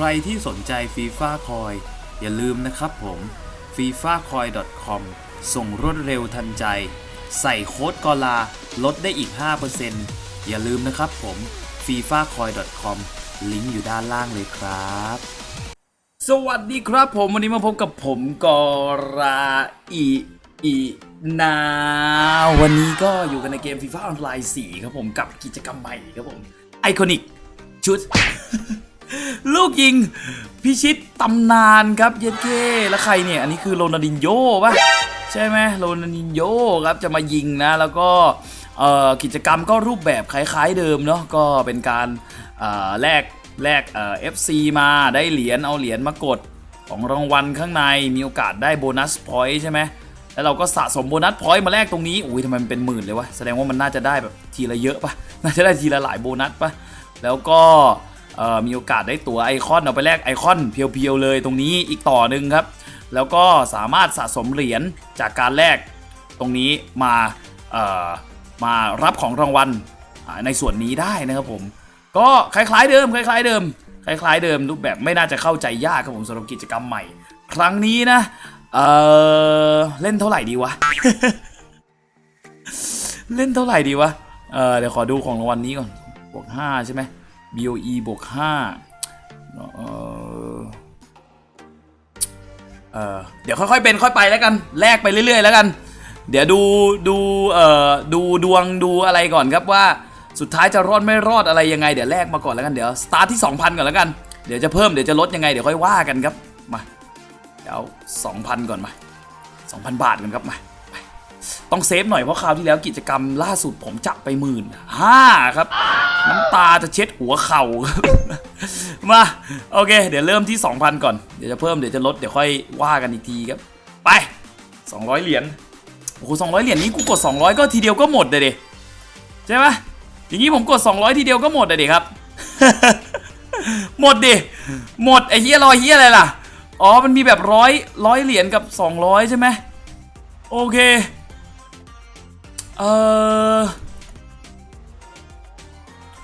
ใครที่สนใจฟีฟ่าคอยอย่าลืมนะครับผม f i f a c o i com ส่งรวดเร็วทันใจ ใส่โค้ดกอลาลดได้อีก 5%อย่าลืมนะครับผม f i f a c o i com ลิงก์อยู่ด้านล่างเลยครับ สวัสดีครับผมวันนี้มาพบกับผมกอราอีอีนาวันนี้ก็อยู่กันในเกม FIFA ออนไลน์4ครับผมกับกิจกรรมใหม่ครับผมไอคอนิกชุด ลูกยิงพิชิตตำนานครับเยเก้แล้วใครเนี่ย อันนี้คือโรนัลดินโญ่ปะใช่ไหมโรนัลดินโญ่ครับจะมายิงนะ แล้วก็กิจกรรมก็รูปแบบคล้ายๆเดิมเนาะก็เป็นการแลกแลกเอ่อ FC มาได้เหรียญเอาเหรียญมากดของรางวัลข้างในมีโอกาสได้โบนัสพอยต์ใช่ไหมแล้วเราก็สะสมโบนัสพอยต์มาแลกตรงนี้อุ้ยทำไมมันเป็นหมื่นเลยวะแสดงว่ามันน่าจะได้แบบทีละเยอะปะน่าจะได้ทีละหลายโบนัสปะแล้วก็ มีโอกาสได้ตัวไอคอนเอาไปแลกไอคอนเพียวๆเลยตรงนี้อีกต่อหนึ่งครับ แล้วก็สามารถสะสมเหรียญจากการแลกตรงนี้มามารับของรางวัลในส่วนนี้ได้นะครับผม ก็คล้ายๆเดิมคล้าย ๆ เดิมคล้ายๆเดิมรูปแบบไม่น่าจะเข้าใจยากครับผมสำหรับกิจกรรมใหม่ ครั้งนี้นะเออเล่นเท่าไหร่ดีวะ เล่นเท่าไหร่ดีวะเออเดี๋ยวขอดูของรางวัลนี้ก่อนบวก5ใช่ไหม BOE บวก5เออเออเดี๋ยวค่อยๆเป็นค่อยไปแล้วกัน แลกไปเรื่อยๆแล้วกัน เดี๋ยวดูดูเอ่อดูดวงดูอะไรก่อนครับว่าสุดท้ายจะรอดไม่รอดอะไรยังไงเดี๋ยวแลกมาก่อนแล้วกันเดี๋ยวสตาร์ทที่ 2,000 ก่อนแล้วกันเดี๋ยวจะเพิ่มเดี๋ยวจะลดยังไงเดี๋ยวค่อยว่ากันครับมาเดี๋ยว2,000ก่อนมา2,000บาทกันครับมา ต้องเซฟหน่อยเพราะคราวที่แล้วกิจกรรมล่าสุดผมจับไปหมื่นห้าครับ น้ำตาจะเช็ดหัวเข่าครับมาโอเค เดี๋ยวเริ่มที่ 2,000 ก่อน เดี๋ยวจะเพิ่มเดี๋ยวจะลดเดี๋ยวค่อยว่ากันอีกทีครับ ไป 200 เหรียญโอ้โห200เหรียญนี้กูกด 200 ก็ทีเดียวก็หมดเลยดิใช่ไหมอย่างนี้ผมกด 200 ทีเดียวก็หมดเลยดิครับ หมดดิหมดไอ้เหี้ยรอยเหี้ยอะไรล่ะอ๋อมันมีแบบร้อยร้อยเหรียญกับ 200 ใช่ไหมโอเค เออ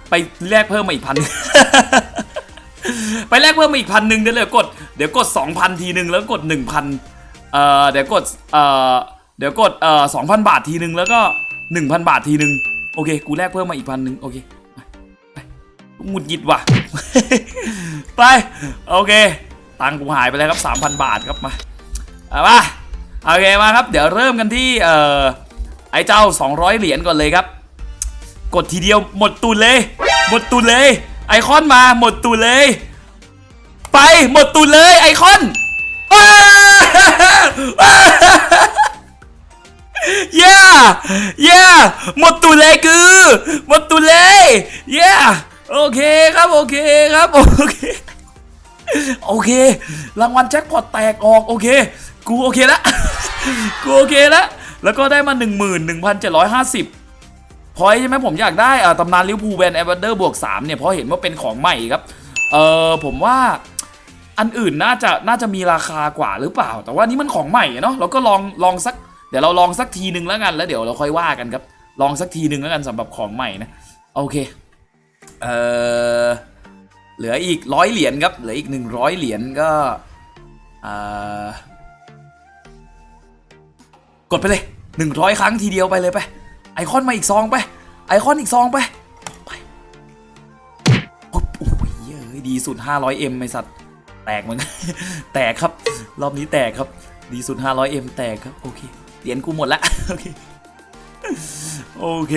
ไปแลกเพิ่มมาอีกพันไปแลกเพิ่มมาอีกพันหนึ่งเดี๋ยวเลยกดเดี๋ยวกดสองพันทีหนึ่งแล้วกดหนึ่งพันเอ่อเดี๋ยวกดเอ่อเดี๋ยวกดเอ่อสองพันบาททีหนึ่งแล้วก็หนึ่งพันบาททีหนึ่งโอเค กูแลกเพิ่มมาอีกพันหนึ่งโอเคไปหงุดหงิดว่ะ ไป โอเค ตังค์กูหายไปแล้วครับสามพันบาทครับมาเอามาโอเคมาครับ เดี๋ยวเริ่มกันที่เอ่อ ไอ้เจ้า 200 เหรียญก่อนเลยครับ กดทีเดียวหมดตุนเลย หมดตุนเลย ไอคอนมาหมดตุนเลย ไปหมดตุนเลยไอคอนเย้เย้หมดตุนเลยคือหมดตุนเลยเย้โอเคครับโอเคครับโอเคโอเค รางวัลแจ็คพอตแตกออกโอเค กูโอเคละกูโอเคละ แล้วก็ได้มา 11,750พอยใช่ไหมผมอยากได้อ่าตำนานลิเวอร์พูแวนแอเบเดอร์บวก3เนี่ยเพราะเห็นว่าเป็นของใหม่ครับ เออผมว่าอันอื่นน่าจะน่าจะมีราคากว่าหรือเปล่า แต่ว่านี่มันของใหม่เนาะเราก็ลองลองสักเดี๋ยวเราลองสักทีหนึ่งแล้วกันแล้วเดี๋ยวเราค่อยว่ากันครับ ลองสักทีหนึ่งแล้วกันสำหรับของใหม่นะโอเคเออเหลืออีกร้อยเหรียญครับเหลืออีก100เหรียญก็เออกดไปเลย 100 ครั้งทีเดียวไปเลยไป ไอคอนมาอีกซองไป ไอคอนอีกซองไป ไปปุ๊บโอ้ยเย้ยดีสุด 500M ไอสัตว์ แตกเหมือนกันแตกครับ รอบนี้แตกครับ ดีสุด 500M แตกครับ โอเค เหรียญกูหมดละ โอเค โอเค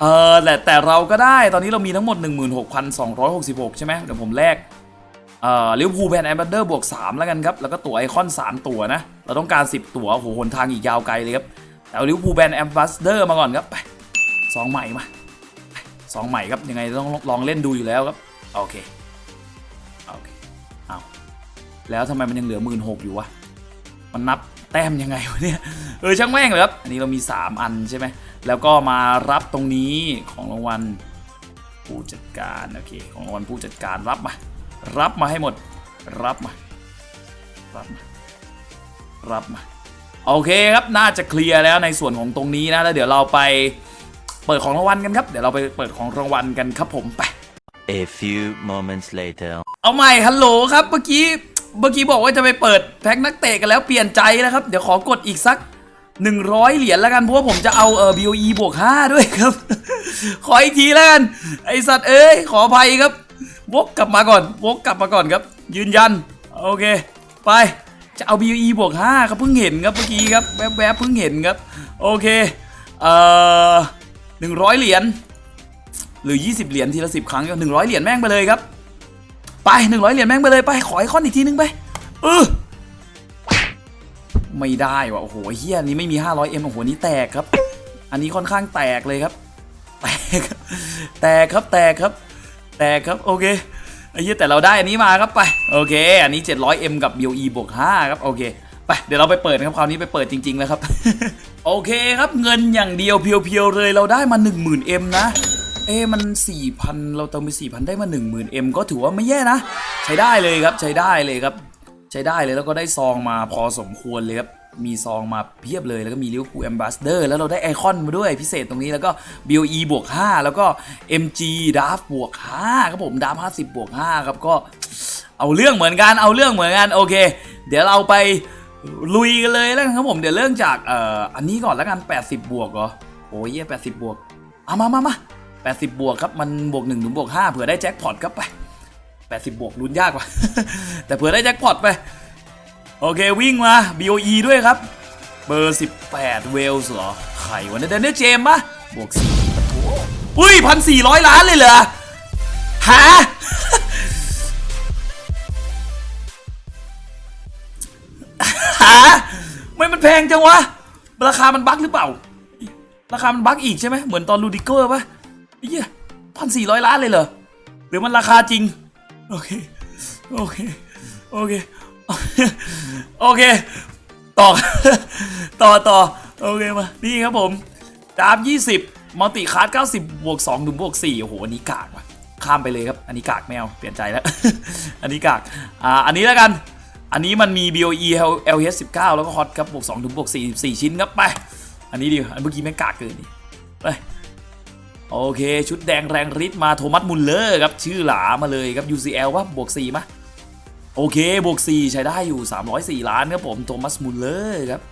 เออแต่แต่เราก็ได้ตอนนี้เรามีทั้งหมด 16,266 ใช่ไหมเดี๋ยวผมแลกเอ่อลิเวอร์พูลแพนแอมเบเดอร์บวก 3 แล้วกันครับ แล้วก็ตั๋วไอคอน 3 ตั๋วนะ เราต้องการ 10 ตั๋วโหหนทางอีกยาวไกลเลยครับ แต่ลิวพูแบนแอมบาสเดอร์มาก่อนครับไปสองใหม่มาสองใหม่ครับยังไงต้องลองเล่นดูอยู่แล้วครับโอเคโอเคเอาแล้วทำไมมันยังเหลือหมื่นหกอยู่วะมันนับแต้มยังไงวะเนี่ยเออช่างแม่งเลยครับอันนี้เรามี 3 อันใช่ไหมแล้วก็มารับตรงนี้ของรางวัลผู้จัดการโอเคของรางวัลผู้จัดการรับมา รับมาให้หมด รับมา รับมา รับมา โอเคครับน่าจะเคลียร์แล้วในส่วนของตรงนี้นะแล้วเดี๋ยวเราไปเปิดของรางวัลกันครับ เดี๋ยวเราไปเปิดของรางวัลกันครับผมไป A few moments later. เอาใหม่ฮัลโหลครับเมื่อกี้เมื่อกี้บอกว่าจะไปเปิดแพ็คนักเตะกันแล้วเปลี่ยนใจแล้วครับ เดี๋ยวขอกดอีกสัก 100 เหรียญแล้วกันเพราะว่าผมจะเอาเอ่อ BOE บวก5ด้วยครับ ขออีกทีแล้วกัน ไอสัตว์เอ้ยขออภัยครับวกกลับมาก่อนวกกลับมาก่อนครับ ยืนยัน โอเค ไป จะเอา BOE บวก5ครับเพิ่งเห็นครับเมื่อกี้ครับแวบๆเพิ่งเห็นครับโอเคเอ่อ100เหรียญหรือ 20 เหรียญทีละ10 ครั้งก็100เหรียญแม่งไปเลยครับ ไป100เหรียญแม่งไปเลยไปขอไอคอนอีกทีนึงไปเออไม่ได้ว่ะโอ้โหเฮียนี้ไม่มี 500M โอ้โหนี้แตกครับ อันนี้ค่อนข้างแตกเลยครับ แตกแตกครับแตกครับ แตกครับโอเค ไอ้เหี้ยแต่เราได้อันนี้มาครับไปโอเค อันนี้ 700M กับ BOE บวก5ครับโอเคไปเดี๋ยวเราไปเปิดครับคราวนี้ไปเปิดจริงๆแล้วครับ โอเคครับเงินอย่างเดียวเพียวๆเลยเราได้มา 10,000M นะ เอ๊ะมัน 4,000 เราเติมไป4,000 ได้มา 10,000M ก็ถือว่าไม่แย่นะ ใช้ได้เลยครับใช้ได้เลยครับ ใช้ได้เลยแล้วก็ได้ซองมาพอสมควรเลยครับ มีซองมาเพียบเลยแล้วก็มีลิเวอร์พูลแอมบาสเดอร์แล้วเราได้ไอคอนมาด้วยพิเศษตรงนี้แล้วก็ BOE บวก5แล้วก็ MG ดาฟบวก5ครับผมดาฟ50บวก5ครับก็เอาเรื่องเหมือนกันเอาเรื่องเหมือนกันโอเค เดี๋ยวเราไปลุยกันเลยแล้วกันครับผมเดี๋ยวเริ่มจากเอ่ออันนี้ก่อนแล้วกัน 80 บวกเหรอโอ้ยเหี้ย80บวกเอามามามา80บวกครับมันบวก1ถึงบวก5เผื่อได้แจ็คพอตครับไป80บวกลุ้นยากว่ะแต่เผื่อได้แจ็คพอตไป โอเควิ่งมา BOE ด้วยครับ เบอร์ 18 เวลส์เหรอไข่วันนี้เดนเนอร์เจมปะบวก4ปะโถอุ้ยพันสี่ร้อยล้านเลยเหรอฮะหาไม่มันแพงจังวะ ราคามันบั๊กหรือเปล่า ราคามันบั๊กอีกใช่ไหมเหมือนตอนลูดิเกอร์ปะเหี้ยพันสี่ร้อยล้านเลยเหรอ หรือมันราคาจริง โอเค โอเค โอเค โอเค ต่อ ต่อต่อโอเคมา นี่ครับผมดาบ20 มัลติคาร์ด90 บวก2ถึงบวก4โอ้โห อันนี้กากว่ะ ข้ามไปเลยครับ อันนี้กากแมว เปลี่ยนใจแล้ว อันนี้กาก อ่า อันนี้แล้วกัน อันนี้มันมี BOE LH 19 แล้วก็ฮอตครับบวก2ถึงบวก4 4 ชิ้นครับไป อันนี้ดีกว่าอันเมื่อกี้แม่งกากเกินนี่ไปโอเค ชุดแดงแรงฤทธิ์มาโทมัสมุลเลอร์ครับ ชื่อหลามาเลยครับ UCL ว่าบวก4มะ โอเค บวก 4 ใช้ได้อยู่ 304 ล้านครับผม โทมัสมุลเลอร์ครับ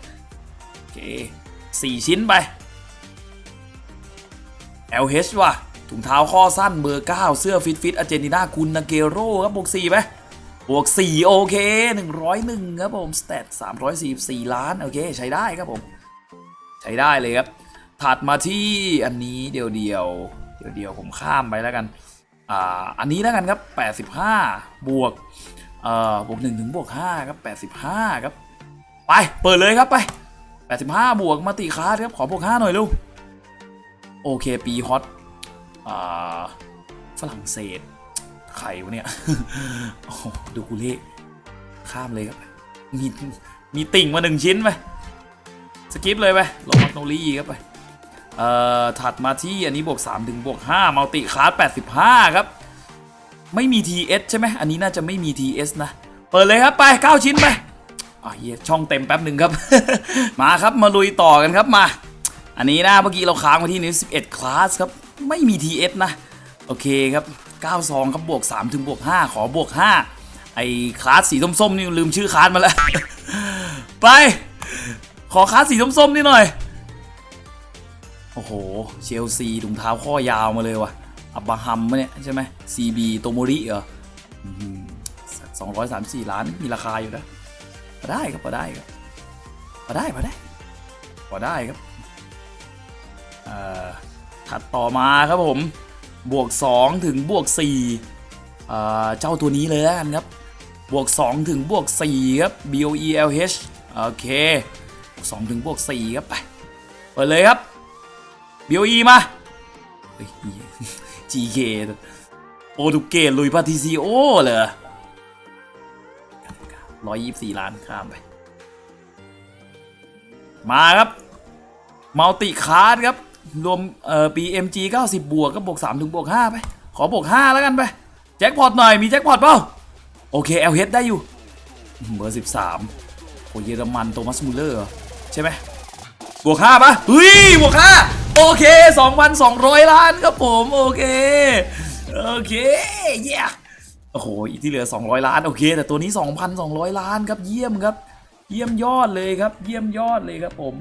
โอเค 4 ชิ้นไป LH ว่ะ ถุงเท้าข้อสั้นเบอร์ 9 เสื้อฟิตฟิตอาร์เจนตินาคุณนาเกโร่ครับ บวก 4ไหมบวก 4 โอเค 101 ครับผมสเตต344 ล้าน โอเค ใช้ได้ครับผม ใช้ได้เลยครับ ถัดมาที่อันนี้เดียวเดียวเดียวเดียวผมข้ามไปแล้วกัน อ่า อันนี้แล้วกันครับ 85 บวก เอ่อบวก1ถึงบวก5ครับ85ครับ ไป เปิดเลยครับไป85บห้าบวกมาติคาร์ครับ ขอบวก5หน่อยลูกโอเค ปีฮอตอ่าฝรั่งเศสไข่วะเนี่ยดูกูเล่ข้ามเลยครับ มีมีติ่งมาหนึ่งชิ้นไปสกิปเลยไปลงมักโนลีครับไปเอ่อถัดมาที่อันนี้บวก 3 ถึงบวก5มัลติคาร์ด85 ครับ ไม่มี TS ใช่ไหมอันนี้น่าจะไม่มี TS นะ เปิดเลยครับไป 9 ชิ้นไปอะเฮียช่องเต็มแป๊บหนึ่งครับ มาครับมาลุยต่อกันครับมา อันนี้นะเมื่อกี้เราค้างมาที่นี้11 คลาสครับ ไม่มี TS นะ โอเคครับ 92 ครับบวก 3 ถึงบวก 5 ขอบวก 5 ไอ้คลาสสีส้มๆนี่ลืมชื่อคลาสมาแล้ว ไป ขอคลาสสีส้มๆนี่หน่อย โอ้โห เชลซีถุงเท้าข้อยาวมาเลยว่ะ อับบาฮัมเนี่ยใช่ไหม CB โตโมริเหรอสองร้อยสามสี่ล้านมีราคาอยู่นะพอได้ครับพอได้ครับพอได้พอได้พอได้ครับถัดต่อมาครับผม บวก 2 ถึงบวก4เอ่เจ้าตัวนี้เลยแล้วกันครับ บวก 2 ถึงบวก4ครับ BOELH โอเค2ถึงบวก4ครับไปเปิดเลยครับ BOE มาเฮ้ย GK โปรตุเกสลุยพาทิซิโอเหรอร้อยยี่สิบสี่ล้านข้ามไป มาครับมัลติคาร์ดครับ รวมเอ่อ PMG 90 บวกก็บวก3ถึงบวก5ไป ขอบวก5แล้วกันไป แจ็คพอตหน่อย มีแจ็คพอตเปล่า โอเค LH ได้อยู่ เบอร์ 13โอเยอรมันโทมัสมูลเลอร์ใช่ไหมบวก5ปะเฮ้ย บวก5 โอเค 2,200 ล้านครับผมโอเคโอเคเย้โอ้โหอีกที่เหลือ 200 ล้านโอเค แต่ตัวนี้ 2,200 ล้านครับเยี่ยมครับ เยี่ยมยอดเลยครับ เยี่ยมยอดเลยครับผม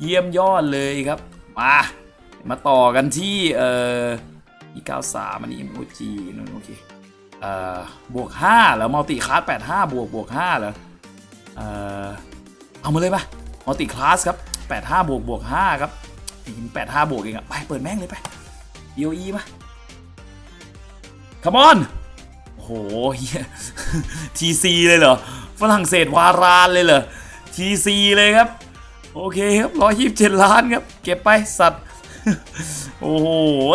เยี่ยมยอดเลยครับมามาต่อกันที่เอ่ออีเก้าสามอันนี้ MOG นั่นโอเคเอ่อบวก5แล้วมัลติคลาส85บวกบวก5เหรอเอ่อเอามาเลยปะมัลติคลาสครับ85บวกบวก5ครับ ยิง85บวกเองอะไปเปิดแม่งเลยไป EOE ปะ Come on โอ้โหเหี้ย TC เลยเหรอ ฝรั่งเศสวารานเลยเหรอ TC เลยครับ โอเคครับร้อยยี่สิบเจ็ดล้านครับ เก็บไปสัตว์ โอ้โห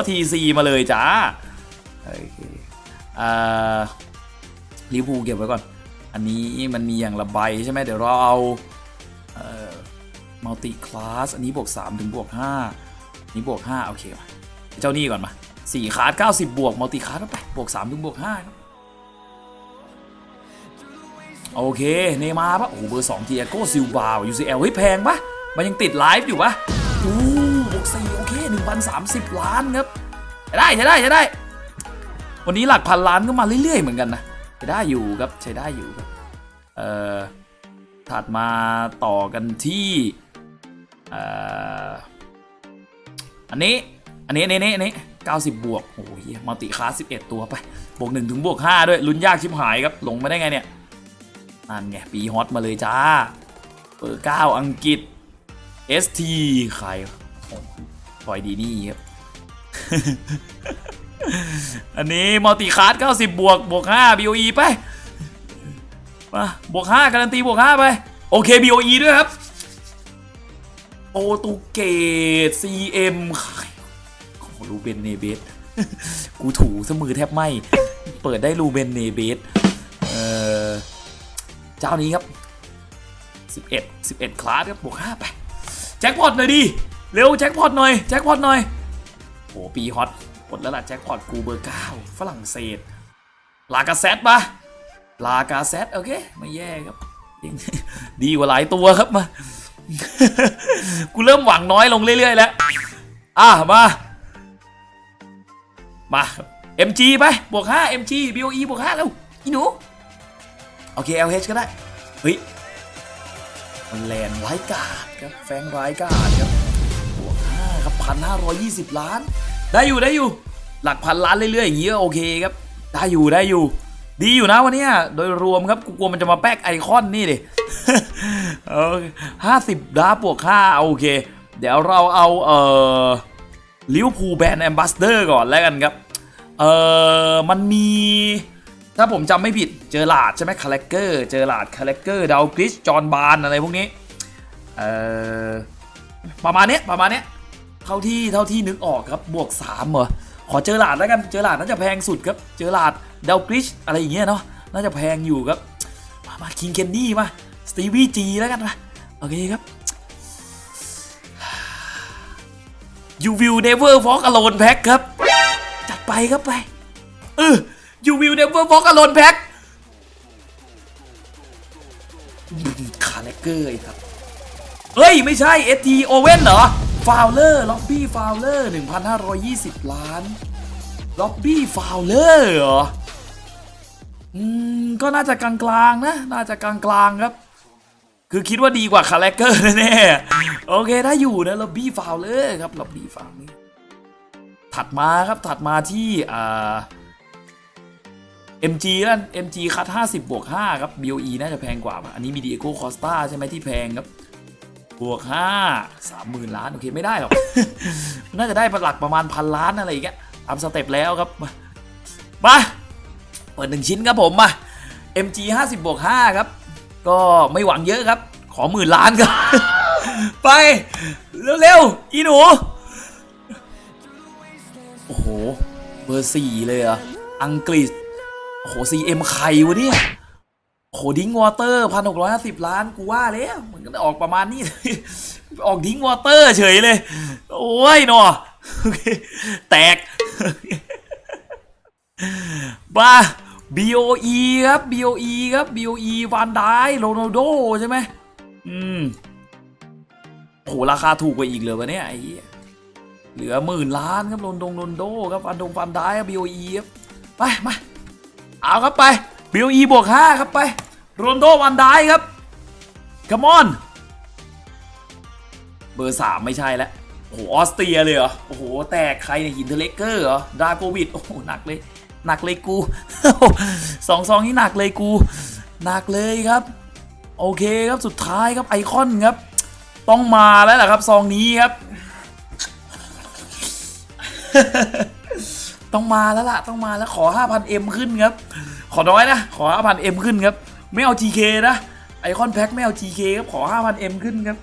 TC มาเลยจ้าโอเคอ่าลิเวอร์พูเก็บไว้ก่อน อันนี้มันมีอย่างละใบใช่ไหมเดี๋ยวเราเอา มัลติคลาสอันนี้บวก 3 ถึงบวก5นี้บวก 5 โอเคว่ะเจ้านี่ก่อนมา4คาร์ด90บวกมัลติคลาสไปบวก3ถึงบวก5ครับโอเค เนมาร์ปะโอ้โหเบอร์2ทีเอโก้ซิลบาว UCL เฮ้ยแพงปะมันยังติดไลฟ์อยู่ปะอู้บวก4โอเค1,030ล้านครับใช้ได้ใช้ได้ใช้ได้ วันนี้หลักพันล้านก็มาเรื่อยๆเหมือนกันนะใช้ได้อยู่ครับใช้ได้อยู่ครับเอ่อถัดมาต่อกันที่ อันนี้ อันนี้อันนี้อันนี้90บบวก โอ้ยมัลติคลาส11ตัวไป บวก1ถึงบวก5ด้วย ลุ้นยากชิบหายครับลงมาได้ไงเนี่ยนั่นไง ปีฮอตมาเลยจ้า เบอร์9อังกฤษ ST ใครโอ้โหปล่อยดีนี่ครับ อันนี้มัลติคาร์ด90บวก บวก5 BOE ไป มา บวก5การันตีบวก5ไป โอเค BOE ด้วยครับ โปรตุเกส CM ใครโอ้โหรูเบนเนเบสกูถูสมือแทบไหมเปิดได้รูเบนเนเบสเออเจ้านี้ครับ 11 11 คลาสครับบวก5ไปแจ็คพอตหน่อยดิ เร็วแจ็คพอตหน่อยแจ็คพอตหน่อยโหปีฮอตกดแล้วล่ะแจ็คพอตกูเบอร์ 9 ฝรั่งเศส ลากาเซตปะลากาเซตโอเค ไม่แย่ครับ ดีกว่าหลายตัวครับมา กูเริ่มหวังน้อยลงเรื่อยๆ แล้ว อะ มา มา MG ไป บวก 5 MG BOE บวก 5 แล้ว อีหนู โอเค LH ก็ได้ เฮ้ย มันแลนไร้กาดครับ แฟงไร้กาดครับ บวก 5 ครับพันห้าร้อยยี่สิบล้าน ได้อยู่ได้อยู่ หลักพันล้านเรื่อยๆ อย่างนี้ก็โอเคครับ ได้อยู่ได้อยู่ ดีอยู่นะวันนี้โดยรวมครับกูกลัวมันจะมาแป๊กไอคอนนี่ดิโอเคห้าสิบดาบวกห้าโอเค เดี๋ยวเราเอาเอ่อลิวพูแบรนด์แอมบาสเดอร์ก่อนแล้วกันครับ เอ่อมันมี ถ้าผมจำไม่ผิดเจอหลาดใช่ไหมคาแรคเกอร์เจอหลาดคาแรคเกอร์ดาวกริสจอห์นบานอะไรพวกนี้ เอ่อประมาณเนี้ยประมาณเนี้ยเท่าที่เท่าที่นึกออกครับบวก3เหรอ ขอเจอหลาดแล้วกันเจอหลาดน่าจะแพงสุดครับเจอหลาดเดลกริชอะไรอย่างเงี้ยเนาะน่าจะแพงอยู่ครับมามาคิงเคนนี่มาสตีวีจีแล้วกันมาโอเคครับ You will never walk alone pack ครับจัดไปครับไปเออ You will never walk alone pack คาแรคเกอร์ครับเฮ้ย ไม่ใช่ ST Owen เหรอ ฟาวเลอร์ล็อบบี้ฟาวเลอร์1,520 ล้านล็อบบี้ฟาวเลอร์เหรอ อืม ก็น่าจะกลางๆนะ น่าจะกลางๆครับ คือคิดว่าดีกว่าคาแรคเกอร์แน่ๆโอเคได้อยู่นะล็อบบี้ฟาวเลอร์ครับล็อบบี้ฟาวเลอร์ถัดมาครับถัดมาที่อ่า MG นั่น MG คัด50บวก5ครับ BOE น่าจะแพงกว่า อันนี้มี Diego Costa ใช่ไหมที่แพงครับ บวก5 30,000ล้าน โอเค ไม่ได้หรอก น่าจะได้หลักประมาณพันล้านอะไรอย่างเงี้ยตามสเต็ปแล้วครับ มาเปิดหนึ่งชิ้นครับผมมา MG 50บวก5ครับ ก็ไม่หวังเยอะครับ ขอหมื่นล้านครับ ไป เร็วๆ อีหนู โอ้โห เบอร์สี่เลยเหรออังกฤษ โอ้โห CM ใครวะเนี่ยโอ้โหดิ้งวอเตอร์พันหกร้อยห้าสิบล้าน กูว่าแล้ว ก็ออกประมาณนี้ ออกดิ้งวอเตอร์เฉยเลย โอ้ยหนอโอเคแตก บ้า BOE ครับ BOE ครับ BOE วานไดโรนัลโดใช่ไหมอืมโอ้โหราคาถูกกว่าอีกเลยวะเนี่ยไอ้เหลือหมื่นล้านครับโรนดงโรนโดครับฟันดงฟันได้ครับ BOE ครับไปมาเอาครับไปบิลอีบวก5ครับไปโรนโดวันไดครับ คัมอนเบอร์สามไม่ใช่แล้วโอ้โหออสเตรียเลยเหรอ โอ้โห แตกใครเนี่ยหินเทเลเกอร์เหรอ ดราโกวิด โอ้โห หนักเลย หนักเลยกูสองซองนี่หนักเลยกู หนักเลยครับ โอเคครับสุดท้ายครับไอคอนครับ ต้องมาแล้วแหละครับซองนี้ครับ ต้องมาแล้วล่ะ ต้องมาแล้วขอ 5,000M ขึ้นครับ ขอน้อยนะ ขอ 5,000M ขึ้นครับ ไม่เอา GK นะ ไอคอนแพ็คไม่เอา GK ครับขอ 5,000M ขึ้นครับ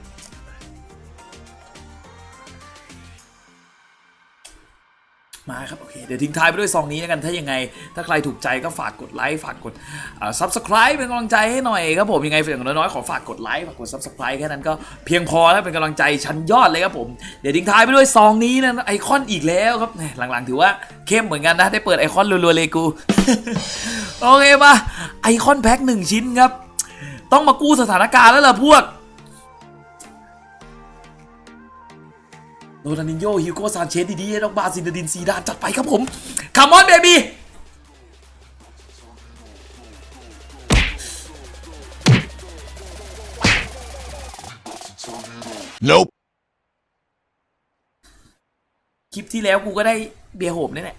มาครับ โอเค เดี๋ยวทิ้งท้ายไปด้วยซองนี้แล้วกัน ถ้ายังไง ถ้าใครถูกใจก็ฝากกดไลค์ ฝากกดอ่า subscribe เป็นกำลังใจให้หน่อยครับผม ยังไงอย่างน้อยๆ ขอฝากกดไลค์ ฝากกด subscribe แค่นั้นก็เพียงพอแล้วเป็นกำลังใจชั้นยอดเลยครับผม เดี๋ยวทิ้งท้ายไปด้วยซองนี้นะไอคอนอีกแล้วครับหม่หลังๆ ถือว่าเข้มเหมือนกันนะ ได้เปิดไอคอนรัวๆเลยกู โอเคมาไอคอนแพ็คหนึ่งชิ้นครับ ต้องมากู้สถานการณ์แล้วล่ะพวกโรนัลดินโยฮิวโก้ซานเชสดีๆด็อกบาซินเดดินซีดานจัดไปครับผมคามอนเบบี้ Nope. คลิปที่แล้วกูก็ได้เบียร์โหมนี่แหละ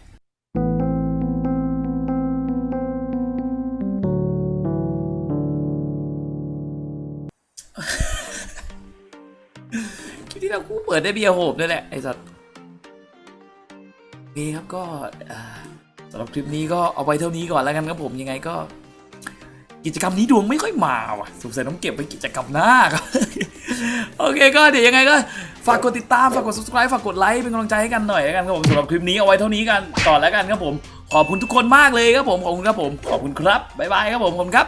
แล้วกูเปิดได้เบียร์โหมนี่แหละไอ้สัตว์โอเคครับก็สำหรับคลิปนี้ก็เอาไว้เท่านี้ก่อนแล้วกันครับผมยังไงก็ กิจกรรมนี้ดวงไม่ค่อยมาว่ะสงสัยต้องเก็บไปกิจกรรมหน้าครับโอเคก็เดี๋ยวยังไงก็ฝากกดติดตามฝากกด subscribe ฝากกดไลค์เป็นกำลังใจให้กันหน่อยแล้วกันครับผมสำหรับคลิปนี้เอาไว้เท่านี้กันก่อนแล้วกันครับผม ขอบคุณทุกคนมากเลยครับผมขอบคุณครับผมขอบคุณครับบ๊ายบายครับผมขอบคุณครับ